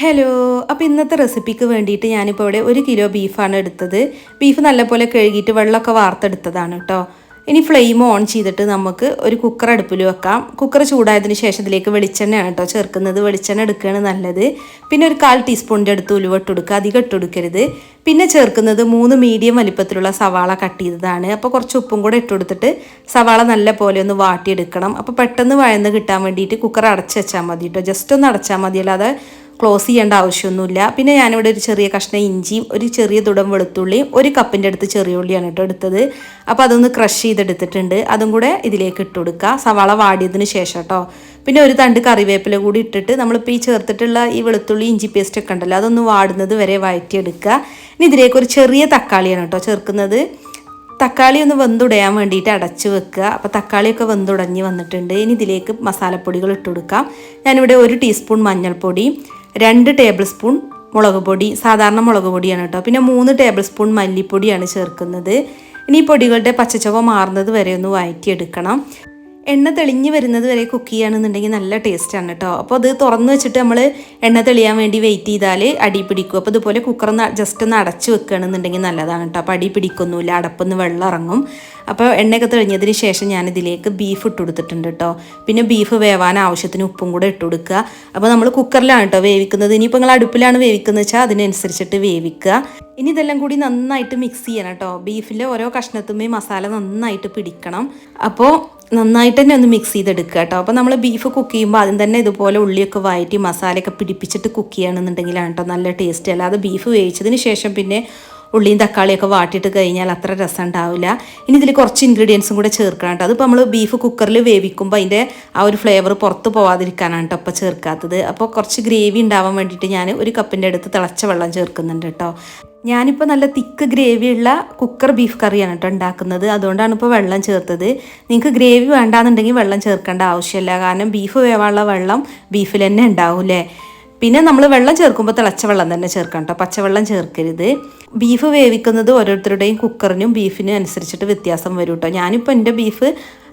Hello അപ്പോൾ ഇന്നത്തെ റെസിപ്പിക്ക് വേണ്ടിയിട്ട് ഞാനിപ്പോൾ ഇവിടെ ഒരു കിലോ ബീഫാണ് എടുത്തത്. ബീഫ് നല്ലപോലെ കഴുകിയിട്ട് വെള്ളമൊക്കെ വാർത്തെടുത്തതാണ് കേട്ടോ ഇനി ഫ്ലെയിം ഓൺ ചെയ്തിട്ട് നമുക്ക് ഒരു കുക്കർ അടുപ്പിൽ വെക്കാം. കുക്കർ ചൂടായതിന് ശേഷം ഇതിലേക്ക് വെളിച്ചെണ്ണയാണ് കേട്ടോ ചേർക്കുന്നത്. വെളിച്ചെണ്ണ എടുക്കുകയാണ് നല്ലത്. പിന്നെ ഒരു കാൽ ടീസ്പൂണിന്റെ അടുത്ത് ഉലുവ എടുക്കുക അധികം ഇട്ട് കൊടുക്കരുത്. പിന്നെ ചേർക്കുന്നത് മൂന്ന് മീഡിയം വലിപ്പത്തിലുള്ള സവാള കട്ട് ചെയ്തതാണ്. അപ്പോൾ കുറച്ച് ഉപ്പും കൂടെ ഇട്ട് കൊടുത്തിട്ട് സവാള നല്ല പോലെ ഒന്ന് വാട്ടിയെടുക്കണം. അപ്പോൾ പെട്ടെന്ന് വഴന്ന് കിട്ടാൻ വേണ്ടിയിട്ട് കുക്കർ അടച്ച് വെച്ചാൽ മതി കേട്ടോ ജസ്റ്റ് ഒന്ന് അടച്ചാൽ മതി അല്ലാതെ ക്ലോസ് ചെയ്യേണ്ട ആവശ്യമൊന്നുമില്ല. പിന്നെ ഞാനിവിടെ ഒരു ചെറിയ കഷ്ണം ഇഞ്ചിയും ഒരു ചെറിയ തുടം വെളുത്തുള്ളിയും ഒരു കപ്പിന്റെ അടുത്ത് ചെറിയ ഉള്ളിയാണ് കേട്ടോ എടുത്തത്. അപ്പോൾ അതൊന്ന് ക്രഷ് ചെയ്തെടുത്തിട്ടുണ്ട്. അതും കൂടെ ഇതിലേക്ക് ഇട്ട് കൊടുക്കുക സവാള വാടിയതിന് ശേഷം കേട്ടോ. പിന്നെ ഒരു തണ്ട് കറിവേപ്പില കൂടി ഇട്ടിട്ട് നമ്മളിപ്പോൾ ഈ ചേർത്തിട്ടുള്ള ഈ വെളുത്തുള്ളി ഇഞ്ചി പേസ്റ്റ് ഒക്കെ ഉണ്ടല്ലോ അതൊന്ന് വാടുന്നത് വരെ വഴറ്റിയെടുക്കുക ഇനി ഇതിലേക്ക് ഒരു ചെറിയ തക്കാളിയാണ് കേട്ടോ ചേർക്കുന്നത്. തക്കാളി ഒന്ന് വെന്തുടയാൻ വേണ്ടിയിട്ട് അടച്ചു വെക്കുക. അപ്പോൾ തക്കാളിയൊക്കെ വെന്തുടഞ്ഞ് വന്നിട്ടുണ്ട്. ഇനി ഇതിലേക്ക് മസാലപ്പൊടികൾ ഇട്ട് കൊടുക്കാം. ഞാനിവിടെ ഒരു ടീസ്പൂൺ മഞ്ഞൾപ്പൊടി രണ്ട് ടേബിൾ സ്പൂൺ മുളക് പൊടി സാധാരണ മുളക് പൊടിയാണ് കേട്ടോ പിന്നെ മൂന്ന് ടേബിൾ സ്പൂൺ മല്ലിപ്പൊടിയാണ് ചേർക്കുന്നത്. ഇനി പൊടികളുടെ പച്ചച്ചവ മാറുന്നത് വരെ ഒന്ന് വഴറ്റിയെടുക്കണം. എണ്ണ തെളിഞ്ഞ് വരുന്നത് വരെ കുക്ക് ചെയ്യുകയാണെന്നുണ്ടെങ്കിൽ നല്ല ടേസ്റ്റാണ് കേട്ടോ അപ്പോൾ അത് തുറന്ന് വെച്ചിട്ട് നമ്മൾ എണ്ണ തെളിയാൻ വേണ്ടി വെയിറ്റ് ചെയ്താൽ അടി പിടിക്കും. അപ്പോൾ ഇതുപോലെ കുക്കർ ജസ്റ്റ് ഒന്ന് അടച്ച് വെക്കുകയാണെന്നുണ്ടെങ്കിൽ നല്ലതാണ് കേട്ടോ അപ്പോൾ അടി പിടിക്കൊന്നുമില്ല അടപ്പൊന്ന് വെള്ളം ഇറങ്ങും. അപ്പോൾ എണ്ണയൊക്കെ തെളിഞ്ഞതിന് ശേഷം ഞാൻ ഇതിലേക്ക് ബീഫ് ഇട്ട് കൊടുത്തിട്ടുണ്ട് കേട്ടോ പിന്നെ ബീഫ് വേവാൻ ആവശ്യത്തിന് ഉപ്പും കൂടെ ഇട്ട് കൊടുക്കുക. അപ്പോൾ നമ്മൾ കുക്കറിലാണ് കേട്ടോ വേവിക്കുന്നത്. ഇനിയിപ്പോൾ നിങ്ങൾ അടുപ്പിലാണ് വേവിക്കുന്നത് വെച്ചാൽ അതിനനുസരിച്ചിട്ട് വേവിക്കുക. ഇനി ഇതെല്ലാം കൂടി നന്നായിട്ട് മിക്സ് ചെയ്യണം കേട്ടോ ബീഫിലെ ഓരോ കഷ്ണത്തുമ്മേ മസാല നന്നായിട്ട് പിടിക്കണം. അപ്പോൾ നന്നായിട്ട് തന്നെ ഒന്ന് മിക്സ് ചെയ്തെടുക്കുക കേട്ടോ. അപ്പോൾ നമ്മൾ ബീഫ് കുക്ക് ചെയ്യുമ്പോൾ ആദ്യം തന്നെ ഇതുപോലെ ഉള്ളിയൊക്കെ വഴറ്റി മസാലയൊക്കെ പിടിപ്പിച്ചിട്ട് കുക്ക് ചെയ്യണമെന്നുണ്ടെങ്കിലാണ് കേട്ടോ നല്ല ടേസ്റ്റ് അല്ലാതെ ബീഫ് വേവിച്ചതിന് ശേഷം പിന്നെ ഉള്ളിയും തക്കാളിയൊക്കെ വാട്ടിയിട്ട് കഴിഞ്ഞാൽ അത്ര രസം ഉണ്ടാവില്ല. ഇനി ഇതിൽ കുറച്ച് ഇൻഗ്രീഡിയൻസും കൂടെ ചേർക്കണം കേട്ടോ അതിപ്പോൾ നമ്മൾ ബീഫ് കുക്കറിൽ വേവിക്കുമ്പോൾ അതിന്റെ ആ ഒരു ഫ്ലേവർ പുറത്ത് പോവാതിരിക്കാനാണ് കേട്ടോ അപ്പോൾ ചേർക്കാത്തത്. അപ്പോൾ കുറച്ച് ഗ്രേവി ഉണ്ടാവാൻ വേണ്ടിയിട്ട് ഞാൻ ഒരു കപ്പിന്റെ അടുത്ത് തിളച്ച വെള്ളം ചേർക്കുന്നുണ്ട് കേട്ടോ ഞാനിപ്പോൾ നല്ല തിക്ക് ഗ്രേവിയുള്ള കുക്കർ ബീഫ് കറിയാണ് കേട്ടോ ഉണ്ടാക്കുന്നത്. അതുകൊണ്ടാണ് ഇപ്പോൾ വെള്ളം ചേർത്തത്. നിങ്ങൾക്ക് ഗ്രേവി വേണ്ടാന്നുണ്ടെങ്കിൽ വെള്ളം ചേർക്കേണ്ട ആവശ്യമില്ല. കാരണം ബീഫ് വേവാനുള്ള വെള്ളം ബീഫിൽ തന്നെ ഉണ്ടാവും പിന്നെ നമ്മൾ വെള്ളം ചേർക്കുമ്പോൾ തിളച്ച വെള്ളം തന്നെ ചേർക്കണം കേട്ടോ പച്ചവെള്ളം ചേർക്കരുത്. ബീഫ് വേവിക്കുന്നത് ഓരോരുത്തരുടെയും കുക്കറിനും ബീഫിനും അനുസരിച്ചിട്ട് വ്യത്യാസം വരും കേട്ടോ ഞാനിപ്പോൾ എന്റെ ബീഫ്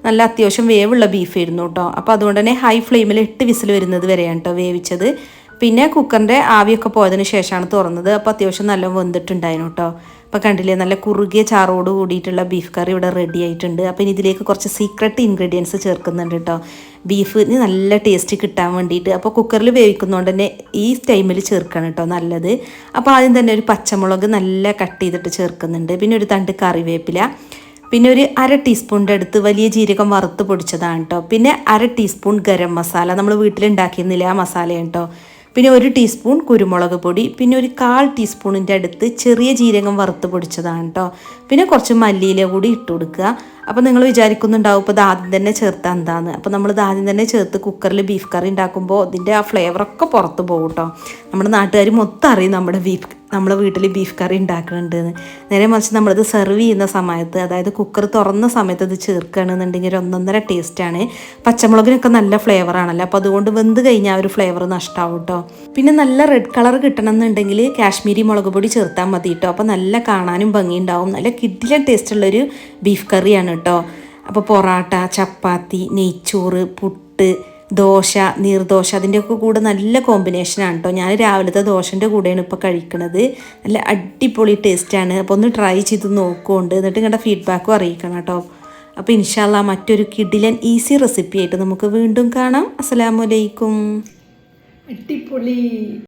നല്ല അത്യാവശ്യം വേവുള്ള ബീഫായിരുന്നു കേട്ടോ അപ്പോൾ അതുകൊണ്ട് തന്നെ ഹൈ ഫ്ലെയിമിൽ എട്ട് വിസിൽ വരുന്നത് വരെയാണ് കേട്ടോ വേവിച്ചത്. പിന്നെ കുക്കറിന്റെ ആവിയൊക്കെ പോയതിന് ശേഷമാണ് തുറന്നത്. അപ്പോൾ അത്യാവശ്യം നല്ല വെന്തിട്ടുണ്ടായിരുന്നു കേട്ടോ. അപ്പോൾ കണ്ടില്ലേ നല്ല കുറുകിയ ചാറോട് കൂടിയിട്ടുള്ള ബീഫ് കറി ഇവിടെ റെഡി ആയിട്ടുണ്ട്. അപ്പോൾ ഇനി ഇതിലേക്ക് കുറച്ച് സീക്രട്ട് ഇൻഗ്രീഡിയൻസ് ചേർക്കുന്നുണ്ട് കേട്ടോ. ബീഫിന് നല്ല ടേസ്റ്റ് കിട്ടാൻ വേണ്ടിയിട്ട്. അപ്പോൾ കുക്കറിൽ വേവിക്കുന്നതുകൊണ്ട് തന്നെ ഈ ടൈമിൽ ചേർക്കണം കേട്ടോ നല്ലത്. അപ്പോൾ ആദ്യം തന്നെ ഒരു പച്ചമുളക് നല്ല കട്ട് ചെയ്തിട്ട് ചേർക്കുന്നുണ്ട്. പിന്നെ ഒരു തണ്ട് കറിവേപ്പില. പിന്നെ ഒരു അര ടീസ്പൂണിന്റെ അടുത്ത് വലിയ ജീരകം വറുത്ത് പൊടിച്ചതാണ് കേട്ടോ. പിന്നെ അര ടീസ്പൂൺ ഗരം മസാല. നമ്മൾ വീട്ടിലുണ്ടാക്കിയിരുന്നില്ല ആ മസാലയാണ് കേട്ടോ. പിന്നെ ഒരു ടീസ്പൂൺ കുരുമുളക് പൊടി പിന്നെ ഒരു കാൽ ടീസ്പൂണിന്റെ അടുത്ത് ചെറിയ ജീരകം വറുത്ത് പൊടിച്ചതാണ് കേട്ടോ പിന്നെ കുറച്ച് മല്ലിയില കൂടി ഇട്ട് കൊടുക്കുക. അപ്പോൾ നിങ്ങൾ വിചാരിക്കുന്നുണ്ടാവും ഇപ്പോൾ ആദ്യം തന്നെ ചേർത്താൽ എന്താന്ന്? അപ്പോൾ നമ്മൾ ആദ്യം തന്നെ ചേർത്ത് കുക്കറിൽ ബീഫ് കറി ഉണ്ടാക്കുമ്പോൾ ഇതിന്റെ ആ ഫ്ലേവറൊക്കെ പുറത്ത് പോകും കേട്ടോ നമ്മുടെ നാട്ടുകാർ മൊത്തം അറിയും നമ്മുടെ ബീഫ് നമ്മൾ വീട്ടിൽ ബീഫ് കറി ഉണ്ടാക്കുന്നുണ്ട് നേരെ മറിച്ച് നമ്മളിത് സെർവ് ചെയ്യുന്ന സമയത്ത് അതായത് കുക്കർ തുറന്ന സമയത്ത് ഇത് ചേർക്കുകയാണെന്നുണ്ടെങ്കിൽ ഒരു ഒന്നൊന്നര ടേസ്റ്റാണ് പച്ചമുളകിനൊക്കെ നല്ല ഫ്ലേവറാണല്ലോ അപ്പോൾ അതുകൊണ്ട് വെന്ത് കഴിഞ്ഞാൽ ആ ഒരു ഫ്ലേവർ നഷ്ടമാവും കേട്ടോ പിന്നെ നല്ല റെഡ് കളർ കിട്ടണം എന്നുണ്ടെങ്കിൽ കാശ്മീരി മുളക് പൊടി ചേർത്താൽ മതി കേട്ടോ അപ്പോൾ നല്ല കാണാനും ഭംഗിയുണ്ടാവും. നല്ല കിഡിലൻ ടേസ്റ്റുള്ളൊരു ബീഫ് കറിയാണ് കേട്ടോ അപ്പോൾ പൊറാട്ട ചപ്പാത്തി നെയ്ച്ചോറ് പുട്ട് ദോശ നീർദോശ അതിന്റെയൊക്കെ കൂടെ നല്ല കോമ്പിനേഷനാണ് കേട്ടോ ഞാൻ രാവിലത്തെ ദോശന്റെ കൂടെയാണ് ഇപ്പോൾ കഴിക്കുന്നത് നല്ല അടിപൊളി ടേസ്റ്റാണ് അപ്പോൾ ഒന്ന് ട്രൈ ചെയ്ത് നോക്കുകൊണ്ട് എന്നിട്ട് നിങ്ങളുടെ ഫീഡ്ബാക്കും അറിയിക്കണം കേട്ടോ അപ്പോൾ ഇൻഷാല്ല മറ്റൊരു കിഡിലൻ ഈസി റെസിപ്പി ആയിട്ട് നമുക്ക് വീണ്ടും കാണാം. അസ്സാമലൈക്കും അടിപൊളി.